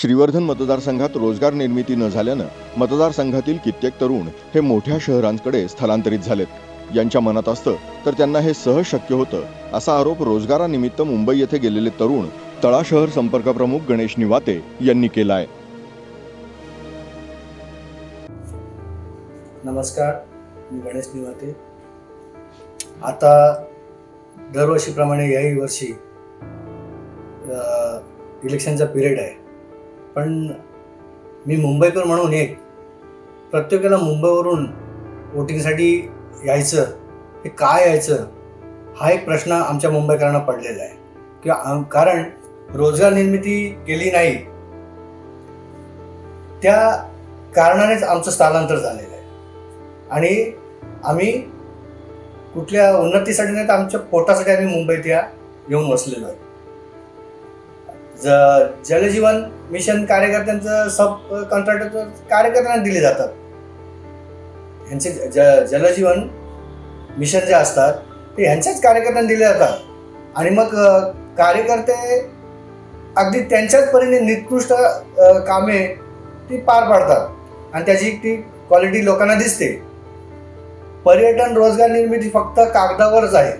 श्रीवर्धन मतदारसंघात रोजगार निर्मिती न झाल्यानं मतदारसंघातील कित्येक तरुण हे मोठ्या शहरांकडे स्थलांतरित झालेत. यांच्या मनात असतं तर त्यांना हे सहज शक्य होतं असा आरोप रोजगारानिमित्त मुंबई येथे गेलेले तरुण तळा शहर संपर्क प्रमुख गणेश निवाते यांनी केला आहे नमस्कार मी गणेश निवाते. आता दरवर्षीप्रमाणे याही वर्षी इलेक्शनचा पिरियड आहे. पण मी मुंबईकर म्हणून एक प्रत्येकाला मुंबईवरून वोटिंगसाठी यायचं हे काय यायचं हा एक प्रश्न आमच्या मुंबईकरांना पडलेला आहे. किंवा कारण रोजगार निर्मिती केली नाही त्या कारणानेच आमचं स्थलांतर झालेलं आहे. आणि आम्ही कुठल्या उन्नतीसाठी नाही तर आमच्या पोटासाठी आम्ही मुंबईत या येऊन वसलेलो आहे. ज जलजीवन मिशन कार्यकर्त्यांचं सब कॉन्ट्रॅक्टर कार्यकर्त्यांना दिले जातात. ह्यांचे ज जलजीवन मिशन जे असतात ते ह्यांच्याच कार्यकर्त्यांना दिले जातात. आणि मग कार्यकर्ते अगदी त्यांच्याच परीने निकृष्ट कामे ती पार पाडतात. आणि त्याची ती क्वालिटी लोकांना दिसते. पर्यटन रोजगार निर्मिती फक्त कागदावरच आहे.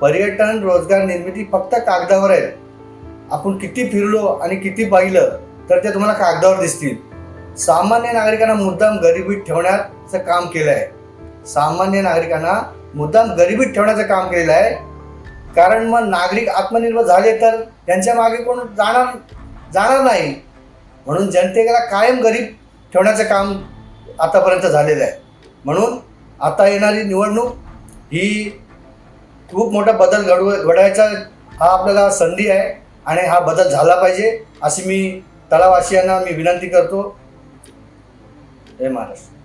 पर्यटन रोजगार निर्मिती फक्त कागदावर आहे. आपण किती फिरलो आणि किती पाहिलं तर ते तुम्हाला कागदावर दिसतील. सामान्य नागरिकांना मुद्दाम गरिबीत ठेवण्याचं काम केलं आहे सामान्य नागरिकांना मुद्दाम गरिबीत ठेवण्याचं काम केलेलं आहे. कारण मग नागरिक आत्मनिर्भर झाले तर त्यांच्या मागे कोण जाणार जाणार नाही. म्हणून जनतेला कायम गरीब ठेवण्याचं काम आतापर्यंत झालेलं आहे. म्हणून आता येणारी निवडणूक ही खूप मोठा बदल घडव घडायचा हा आपल्याला संधी आहे. आणि हा बदल झाला पाहिजे अशी मी तळावासियांना मी विनंती करतो. जय महाराष्ट्र.